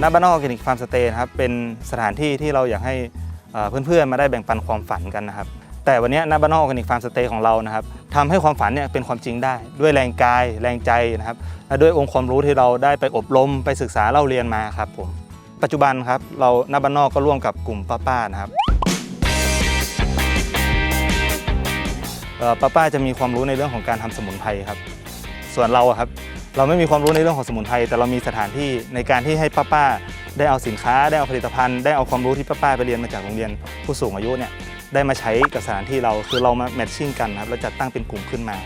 หน้าบ้านนอกออร์แกนิกฟาร์มสเตย์นะครับเป็นสถานที่ที่เราอยากให้เพื่อนๆมาได้แบ่งปันความฝันกันนะครับ แต่วันนี้หน้าบ้านนอกออร์แกนิกฟาร์มสเตย์ของเรานะครับทำให้ความฝันเนี่ยเป็นความจริงได้ ด้วยแรงกายแรงใจนะครับและด้วยองค์ความรู้ที่เราได้ไปอบรมไปศึกษาเล่าเรียนมาครับผมปัจจุบันครับเราหน้าบ้านนอกก็ร่วมกับกลุ่มป้าๆนะครับเอ่อป้าๆจะมีความรู้ในเรื่องของการทำสมุนไพรครับ ส่วนเราครับ เราไม่มีความรู้ในเรื่องของสมุนไพรแต่เรามีสถานที่ในการที่ให้ป้าๆได้เอาสินค้า ได้เอาผลิตภัณฑ์ ได้เอาความรู้ที่ป้าๆไปเรียนมาจากโรงเรียนผู้สูงอายุเนี่ยได้มาใช้กับสถานที่เราคือเรามาแมทชิ่งกันครับแล้วจัดตั้งเป็นกลุ่มขึ้นมา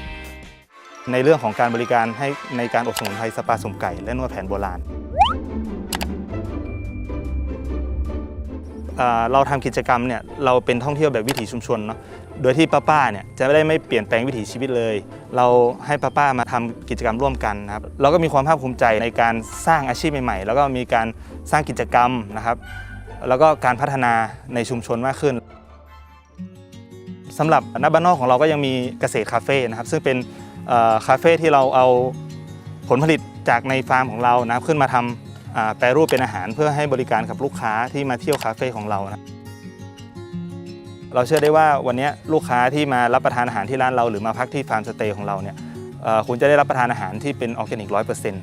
ในเรื่องของการบริการให้ในการอบสมุนไพรสปาสมไก่และนวดแผนโบราณ เราทำกิจกรรมเนี่ยเราเป็นท่องเที่ยวแบบวิถีชุมชนเนาะโดยที่ป้าๆเนี่ยจะไม่ได้ไม่เปลี่ยนแปลงวิถีชีวิตเลย เราให้ป้าๆมาทำกิจกรรมร่วมกันนะครับเราก็มีความภาคภูมิใจในการสร้างอาชีพใหม่ๆ แล้วก็มีการสร้างกิจกรรมนะครับ แล้วก็การพัฒนาในชุมชนมากขึ้นสำหรับหน้าบ้านนอกของเราก็ยังมีเกษตรคาเฟ่นะครับซึ่งเป็นคาเฟ่ที่เราเอาผลผลิตจากในฟาร์มของเรานะครับขึ้นมาทำอ่า แปรรูปเป็นอาหารเพื่อให้บริการกับลูกค้าที่มาเที่ยวคาเฟ่ของเรานะเราเชื่อได้ว่าวันนี้ลูกค้าที่มารับประทานอาหารที่ร้านเรา หรือมาพักที่ฟาร์มสเตย์ของเราเนี่ยคุณจะได้รับประทานอาหารที่เป็นออร์แกนิกร้อยเปอร์เซ็นต์